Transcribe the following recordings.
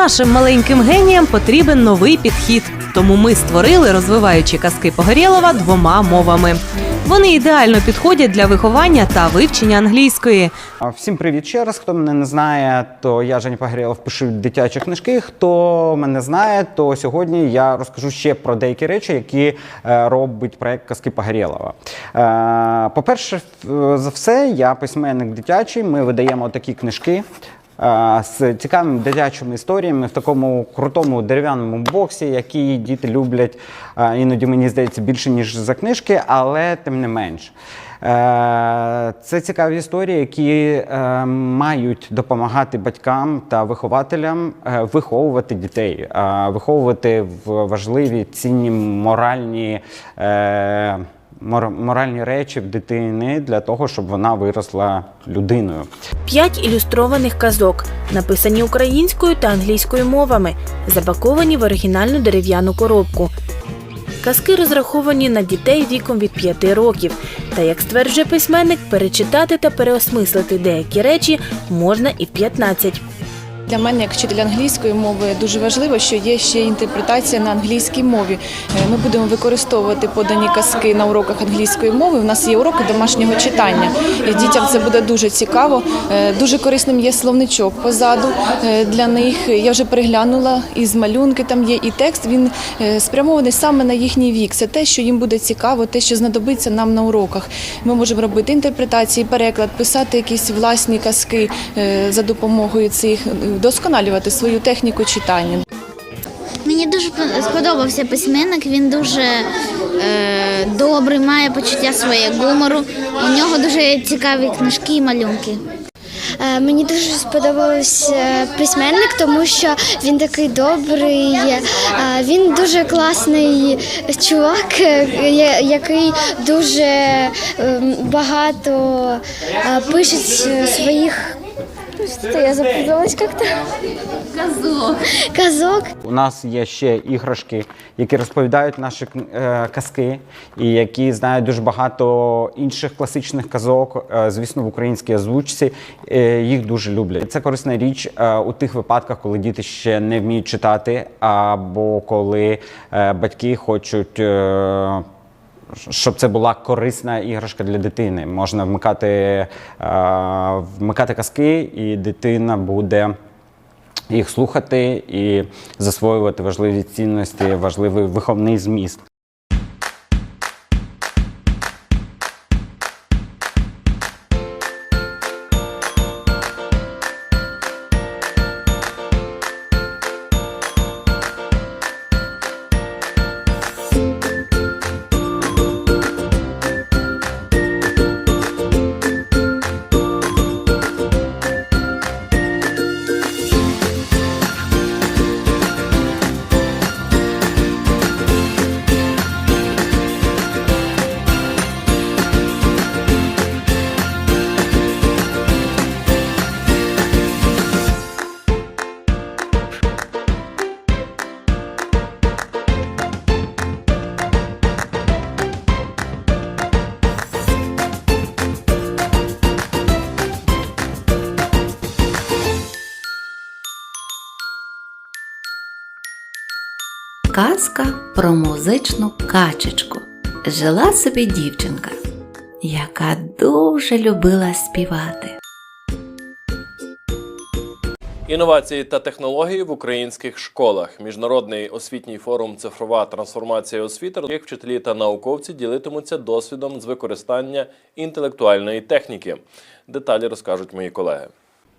Нашим маленьким геніям потрібен новий підхід. Тому ми створили розвиваючі казки Погорєлова двома мовами. Вони ідеально підходять для виховання та вивчення англійської. Всім привіт ще раз. Хто мене не знає, то я Женя Погрєлов, пишу дитячі книжки. Хто мене знає, то сьогодні я розкажу ще про деякі речі, які е, робить проект Казки Погрєлова. Е, По-перше, за все, я письменник дитячий. Ми видаємо такі книжки. З цікавими дитячими історіями в такому крутому дерев'яному боксі, які діти люблять іноді мені здається більше ніж за книжки, але тим не менш. Е, Це цікаві історії, які е, мають допомагати батькам та вихователям е, виховувати дітей, виховувати в важливі цінні моральні. Мор- Моральні речі в дитини для того, щоб вона виросла людиною. П'ять ілюстрованих казок, написані українською та англійською мовами, запаковані в оригінальну дерев'яну коробку. Казки розраховані на дітей віком від 5 років. Та, як стверджує письменник, перечитати та переосмислити деякі речі можна і в 15. Для мене, як вчителя англійської мови, дуже важливо, що є ще інтерпретація на англійській мові. Е, Ми будемо використовувати подані казки на уроках англійської мови. У нас є уроки домашнього читання. І дітям це буде дуже цікаво. Е, Дуже корисним є словничок позаду е, для них. Я вже переглянула із малюнки. Там є і текст. Він спрямований саме на їхній вік. Це те, що їм буде цікаво, те, що знадобиться нам на уроках. Ми можемо робити інтерпретації, переклад, писати якісь власні казки за допомогою цих, вдосконалювати свою техніку читання. Мені дуже сподобався письменник. Він дуже е, добрий, має почуття своєї гумору. У нього дуже цікаві книжки і малюнки. Е, Мені дуже сподобався письменник, тому що він такий добрий. е, Він дуже класний чувак, е, який дуже ем, багато е, пише своїх. Що я запуталась як-то? Казок. Казок. У нас є ще іграшки, які розповідають наші е, казки, і які знають дуже багато інших класичних казок, е, звісно, в українській озвучці. Е, їх дуже люблять. Це корисна річ е, у тих випадках, коли діти ще не вміють читати, або коли е, батьки хочуть. е, щоб це була корисна іграшка для дитини. Можна вмикати, е, вмикати казки, і дитина буде їх слухати і засвоювати важливі цінності, важливий виховний зміст. Казка про музичну качечку. Жила собі дівчинка, яка дуже любила співати. Інновації та технології в українських школах. Міжнародний освітній форум Цифрова трансформація освіти, як вчителі та науковці ділитимуться досвідом з використання інтелектуальної техніки. Деталі розкажуть мої колеги.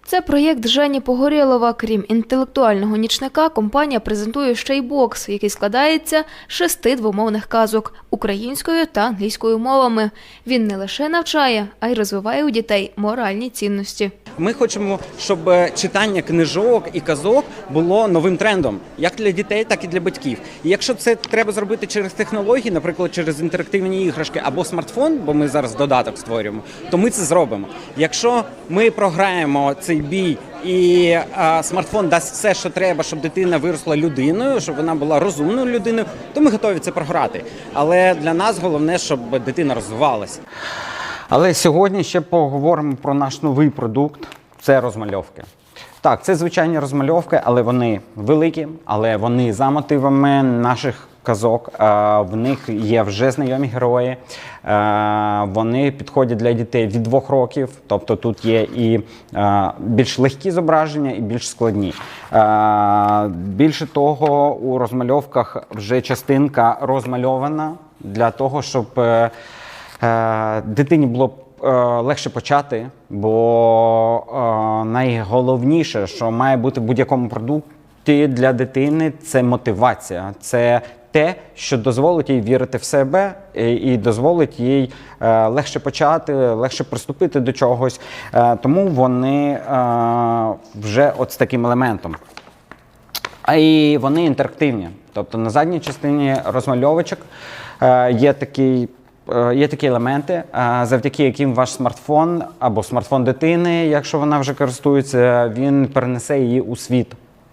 Це проєкт Жені Погорєлова. Крім інтелектуального нічника, компанія презентує ще й бокс, який складається з шести двомовних казок українською та англійською мовами. Він не лише навчає, а й розвиває у дітей моральні цінності. Ми хочемо, щоб е, читання книжок і казок було новим трендом, як для дітей, так і для батьків. І якщо це треба зробити через технології, наприклад, через інтерактивні іграшки або смартфон, бо ми зараз додаток створюємо, то ми це зробимо. Якщо ми програємо цей бій і а, смартфон дасть все, що треба, щоб дитина виросла людиною, щоб вона була розумною людиною, то ми готові це програти. Але для нас головне, щоб дитина розвивалася. Але сьогодні ще поговоримо про наш новий продукт це розмальовки. Так, це звичайні розмальовки, але вони великі, але вони за мотивами наших казок. В них є вже знайомі герої. Вони підходять для дітей від двох років, тобто тут є і більш легкі зображення, і більш складні. Більше того, у розмальовках вже частинка розмальована для того, щоб е, е, дитині було е, легше почати, бо найголовніше, що має бути в будь-якому продукті для дитини, це мотивація. Це те, що дозволить їй вірити в себе і, і дозволить їй е, легше почати, легше приступити до чогось. Е, тому вони е, вже от з таким елементом. І вони інтерактивні. Тобто на задній частині розмальовочок е, є такий. е, Є такі елементи, е, завдяки яким ваш смартфон або смартфон дитини, якщо вона вже користується, він перенесе її у світ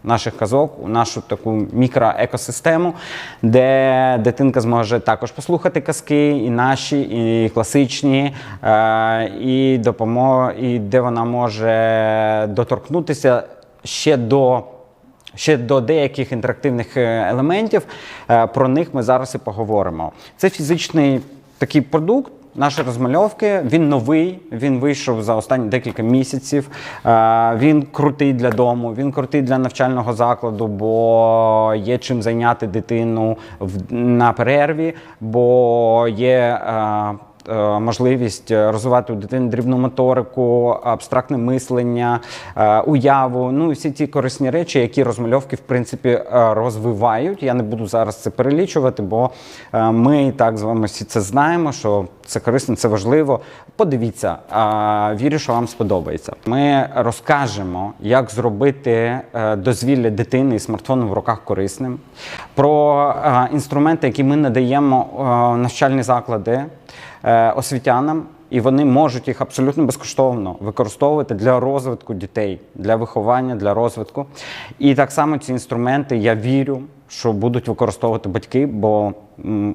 наших казок, у нашу таку мікроекосистему, де дитинка зможе також послухати казки, і наші, і класичні, е, і допомо, і де вона може доторкнутися ще до. Ще до деяких інтерактивних е, елементів. Е, Про них ми зараз і поговоримо. Це фізичний такий продукт. Наші розмальовки, він новий, він вийшов за останні декілька місяців. Е, Він крутий для дому, він крутий для навчального закладу, бо є чим зайняти дитину на перерві, бо є е, можливість е, розвивати у дитини дрібну моторику, абстрактне мислення, е, уяву. Ну і всі ті корисні речі, які розмальовки в принципі е, розвивають. Я не буду зараз це перелічувати, бо е, ми і так з вами всі це знаємо, що це корисно, це важливо. Подивіться, е, вірю, що вам сподобається. Ми розкажемо, як зробити е, дозвілля дитини і смартфону в руках корисним, про е, інструменти, які ми надаємо е, навчальні заклади е, освітянам, і вони можуть їх абсолютно безкоштовно використовувати для розвитку дітей, для виховання, для розвитку. І так само ці інструменти, я вірю, що будуть використовувати батьки, бо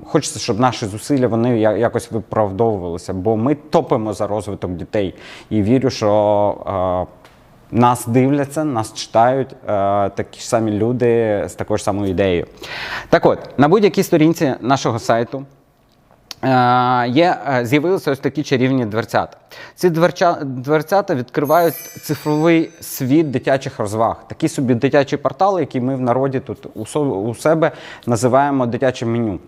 хочеться, щоб наші зусилля вони якось виправдовувалися, бо ми топимо за розвиток дітей. І вірю, що. Е, нас дивляться, нас читають е, такі ж самі люди з такою ж самою ідеєю. Так от, на будь-якій сторінці нашого сайту е, є, е, з'явилися ось такі чарівні дверцята. Ці дверча, дверцята відкривають цифровий світ дитячих розваг. Такий собі дитячий портал, який ми в народі тут у, себе називаємо дитячим меню.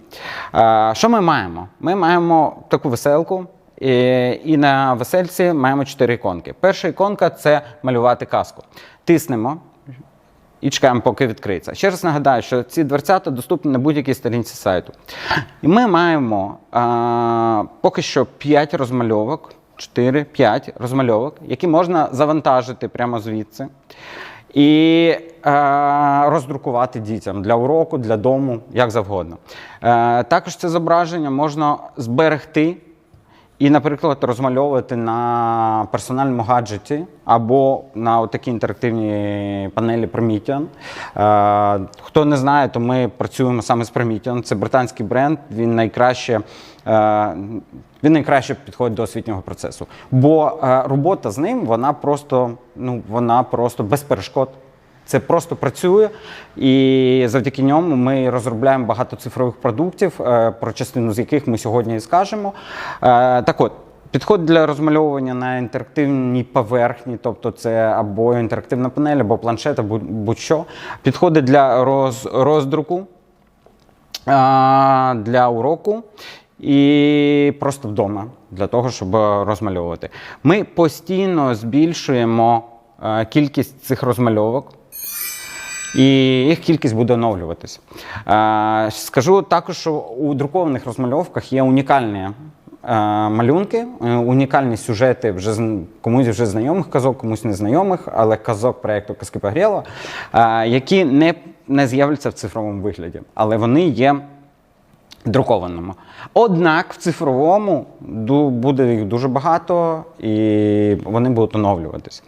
Е, що ми маємо? Ми маємо таку веселку. І, на весельці маємо чотири іконки. Перша іконка це малювати казку. Тиснемо і чекаємо, поки відкриється. Ще раз нагадаю, що ці дверцята доступні на будь-якій сторінці сайту. І ми маємо а, поки що 5 розмальовок, 4-5 розмальовок, які можна завантажити прямо звідси. І е, роздрукувати дітям для уроку, для дому, як завгодно. Е, також це зображення можна зберегти і, наприклад, розмальовувати на персональному гаджеті або на такі інтерактивні панелі Promethean. Е, хто не знає, то ми працюємо саме з Promethean. Це британський бренд. Він найкраще. Е, він найкраще підходить до освітнього процесу. Бо е, робота з ним вона просто, ну, вона просто без перешкод. Це просто працює, і завдяки ньому ми розробляємо багато цифрових продуктів, е, про частину з яких ми сьогодні і скажемо. Е, Так от, підход для розмальовування на інтерактивній поверхні, тобто це або інтерактивна панель, або планшет, або будь-що. Підходи для роз, роздруку, для уроку і просто вдома для того, щоб розмальовувати. Ми постійно збільшуємо е, кількість цих розмальовок. І їх кількість буде оновлюватися. Е, Скажу також, що у друкованих розмальовках є унікальні е, малюнки, е, унікальні сюжети вже комусь вже знайомих казок, комусь незнайомих, але казок проєкту Казки Погрєлова, е, які не, не з'являться в цифровому вигляді, але вони є друкованому. Однак в цифровому буде їх дуже багато і вони будуть оновлюватися.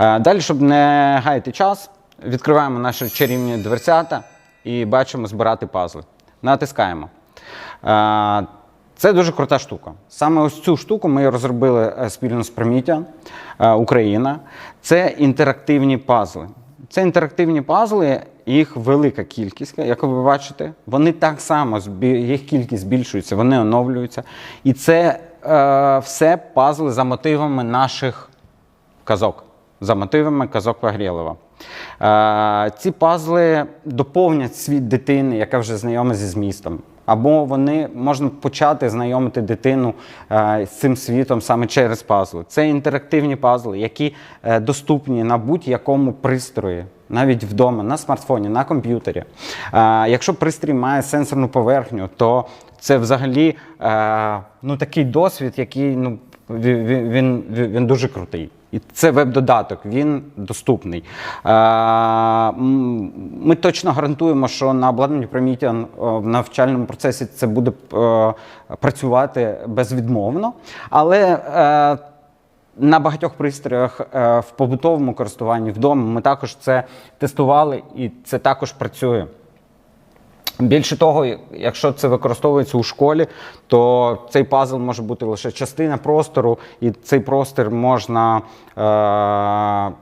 Е, Далі, щоб не гаяти час, відкриваємо наші чарівні дверцята і бачимо збирати пазли. Натискаємо. Е, Це дуже крута штука. Саме ось цю штуку ми розробили е, спільно з Приміття е, Україна. Це інтерактивні пазли. Це інтерактивні пазли, їх велика кількість, як ви бачите. Вони так само їх кількість збільшується, вони оновлюються. І це все пазли за мотивами наших казок, за мотивами казок Погрєлова. Ці пазли доповнять світ дитини, яка вже знайома зі змістом. Або вони можна почати знайомити дитину е, з цим світом саме через пазли. Це інтерактивні пазли, які е, доступні на будь-якому пристрої, навіть вдома, на смартфоні, на комп'ютері. Якщо пристрій має сенсорну поверхню, то це взагалі е, ну, такий досвід, який ну, він, він, він дуже крутий. І це веб-додаток, він доступний. Е, Ми точно гарантуємо, що на обладнанні приміття в навчальному процесі це буде е, працювати безвідмовно. Але е, на багатьох пристроях е, в побутовому користуванні вдома ми також це тестували, і це також працює. Більше того, якщо це використовується у школі, то цей пазл може бути лише частина простору, і цей простір можна е-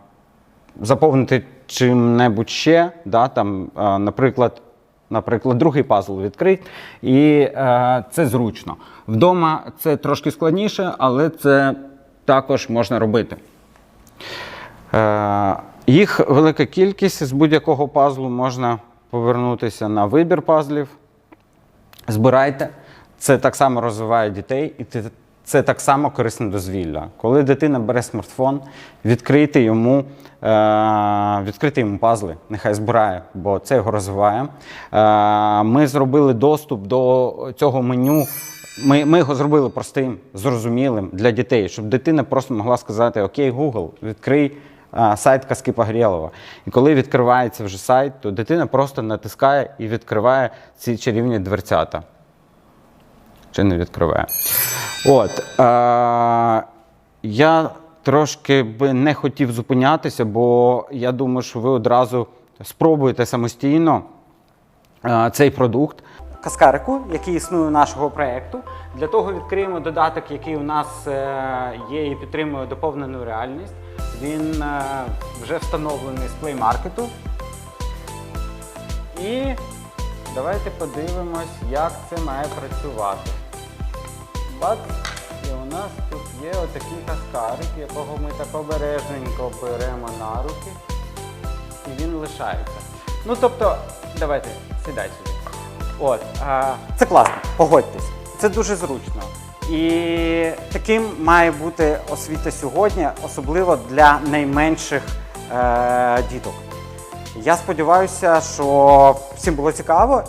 заповнити чим-небудь ще. Да, там, е, наприклад, наприклад, другий пазл відкрить, і е- це зручно. Вдома це трошки складніше, але це також можна робити. Е, Їх велика кількість з будь-якого пазлу можна повернутися на вибір пазлів. Збирайте. Це так само розвиває дітей, і це- так само корисне дозвілля. Коли дитина бере смартфон, відкрити йому, е, відкрити йому пазли, нехай збирає, бо це його розвиває. Е, ми зробили доступ до цього меню. Ми, ми його зробили простим, зрозумілим для дітей, щоб дитина просто могла сказати: Окей, Google, відкрий сайт Казки Погрєлова. І коли відкривається вже сайт, то дитина просто натискає і відкриває ці чарівні дверцята. Чи не відкриває? От. Е, я трошки би не хотів зупинятися, бо я думаю, що ви одразу спробуєте самостійно е, цей продукт. Каскарику, який існує нашого проєкту. Для того відкриємо додаток, який у нас е, є і підтримує доповнену реальність. Він е, вже встановлений з Play Market. І давайте подивимось, як це має працювати. Бац! І у нас тут є отакий каскарик, якого ми так обережненько беремо на руки. І він лишається. Ну тобто, давайте, сідай сюди. От, а, це класно, погодьтесь. Це дуже зручно. І таким має бути освіта сьогодні, особливо для найменших е, діток. Я сподіваюся, що всім було цікаво